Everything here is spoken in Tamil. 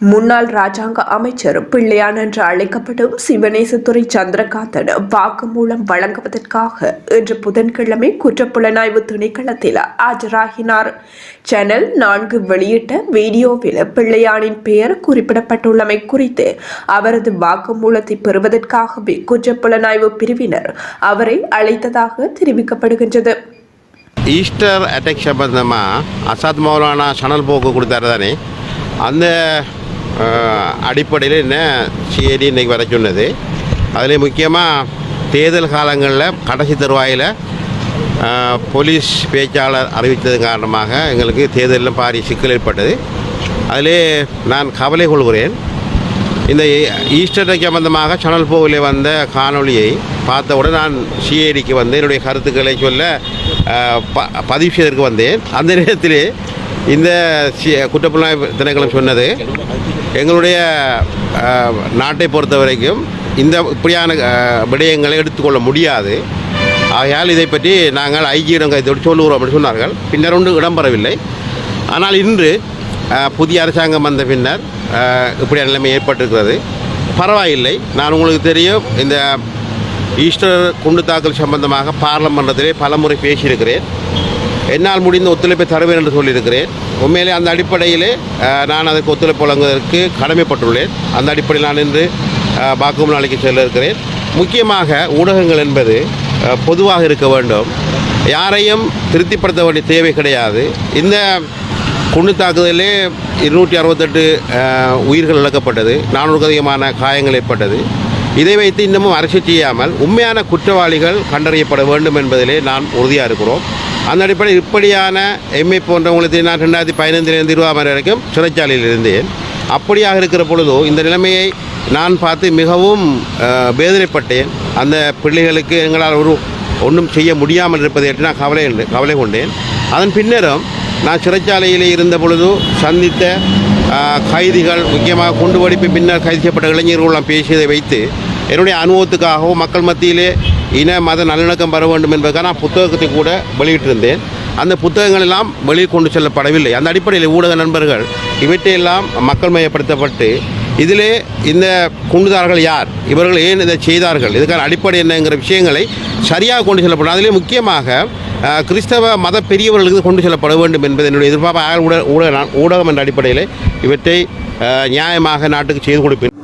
முன்னாள் ராஜாங்க அமைச்சர் பிள்ளையான் என்று அழைக்கப்படும் சிவனேசத்துறை சந்திரகாந்தன் வாக்குமூலம் வழங்குவதற்காக இன்று புதன்கிழமை குற்றப்புலனாய்வு திணைக்களத்தில் ஆஜராகினார். சேனல் நான்கு வெளியிட்ட வீடியோவில் பிள்ளையானின் பெயர் குறிப்பிடப்பட்டுள்ளமை குறித்து அவரது வாக்குமூலத்தை பெறுவதற்காகவே குற்றப்புலனாய்வு பிரிவினர் அவரை அழைத்ததாக தெரிவிக்கப்படுகின்றது. ஈஸ்டர் அட்டாக் சம்பந்தமாக அசாத் மௌலானா சனல் போக்கு கொடுத்தாரு தானே? அந்த அடிப்படையில் என்ன சிஐடி இன்றைக்கி வர சொன்னது. அதில் முக்கியமாக தேர்தல் காலங்களில் கடைசி தருவாயில் போலீஸ் பேச்சாளர் அறிவித்தது காரணமாக எங்களுக்கு தேர்தலில் பாரி சிக்கல் ஏற்பட்டது. அதிலே நான் கவலை கொள்கிறேன். இந்த ஈஸ்டர் சம்பந்தமாக சனல் போவிலே வந்த காணொளியை பார்த்தவுடன் நான் சிஐடிக்கு வந்து என்னுடைய கருத்துக்களை சொல்ல ப பதிவு செய்வதற்கு வந்தேன். அந்த நேரத்திலே இந்த சி குற்றப்புலனாய்வு திணைக்களம் சொன்னது எங்களுடைய நாட்டை பொறுத்த வரைக்கும் இந்த இப்படியான விடயங்களை எடுத்துக்கொள்ள முடியாது. ஆகையால் இதை பற்றி நாங்கள் ஐஜியிடம் கைத்தோடு சொல்லுகிறோம் அப்படின்னு சொன்னார்கள். பின்னர் ஒன்று இடம்பெறவில்லை. ஆனால் இன்று புதிய அரசாங்கம் வந்த பின்னர் இப்படியான நிலைமை ஏற்பட்டிருக்கிறது. பரவாயில்லை. நான் உங்களுக்கு தெரியும் இந்த ஈஸ்டர் குண்டு தாக்கல் சம்பந்தமாக பாராளுமன்றத்திலே பலமுறை பேசியிருக்கிறேன். என்னால் முடிந்த ஒத்துழைப்பை தருவேன் என்று சொல்லியிருக்கிறேன். உண்மையிலே அந்த அடிப்படையிலே நான் அதற்கு ஒத்துழைப்பு வழங்குவதற்கு கடமைப்பட்டுள்ளேன். அந்த அடிப்படையில் நான் இன்று பாக்கும் நாளைக்கு செல்ல இருக்கிறேன் முக்கியமாக ஊடகங்கள் என்பது பொதுவாக இருக்க வேண்டும். யாரையும் திருப்திப்படுத்த வேண்டிய தேவை கிடையாது. இந்த குண்டு தாக்குதலிலே இருநூற்றி அறுபத்தெட்டு உயிர்கள் இழக்கப்பட்டது நானூறுக்கு அதிகமான காயங்கள் ஏற்பட்டது. இதை வைத்து இன்னமும் அரசு செய்யாமல் உண்மையான குற்றவாளிகள் கண்டறியப்பட வேண்டும் என்பதிலே நான் உறுதியாக இருக்கிறோம். அந்த அடிப்படையில் இப்படியான எம்ஏ போன்றவங்களுக்கு நான் ரெண்டாயிரத்தி பதினைந்திலிருந்து இருபதாம் வரைக்கும் சிறைச்சாலையில் இருந்தேன் அப்படியாக இருக்கிற பொழுதோ இந்த நிலைமையை நான் பார்த்து மிகவும் வேதனைப்பட்டேன். அந்த பிள்ளைகளுக்கு எங்களால் ஒரு ஒன்றும் செய்ய முடியாமல் இருப்பதை நான் கவலை கவலை கொண்டேன். அதன் பின்னரும் நான் சிறைச்சாலையில் இருந்த பொழுது சந்தித்த கைதிகள் முக்கியமாக குண்டு வெடிப்பு பின்னர் கைது செய்யப்பட்ட இளைஞர்களெல்லாம் பேசியதை வைத்து என்னுடைய அனுபவத்துக்காகவும் மக்கள் மத்தியிலே இன மத நல்லிணக்கம் பெற வேண்டும் என்பதற்காக நான் புத்தகத்தை கூட வெளியிட்டிருந்தேன். அந்த புத்தகங்கள் எல்லாம் வெளியே கொண்டு செல்லப்படவில்லை. அந்த அடிப்படையில் ஊடக நண்பர்கள் இவற்றையெல்லாம் மக்கள் மையப்படுத்தப்பட்டு இதிலே இந்த குண்டுதாரர்கள் யார்? இவர்கள் ஏன் இதை செய்தார்கள்? இதுக்கான அடிப்படை என்னங்கிற விஷயங்களை சரியாக கொண்டு செல்லப்படும். அதிலே முக்கியமாக கிறிஸ்தவ மத பெரியவர்களுக்கு கொண்டு செல்லப்பட வேண்டும் என்பது என்னுடைய எதிர்பார்ப்பு. ஊடக ஊடகம் என்ற அடிப்படையில் இவற்றை நியாயமாக நாட்டுக்கு செய்து கொடுப்பேன்.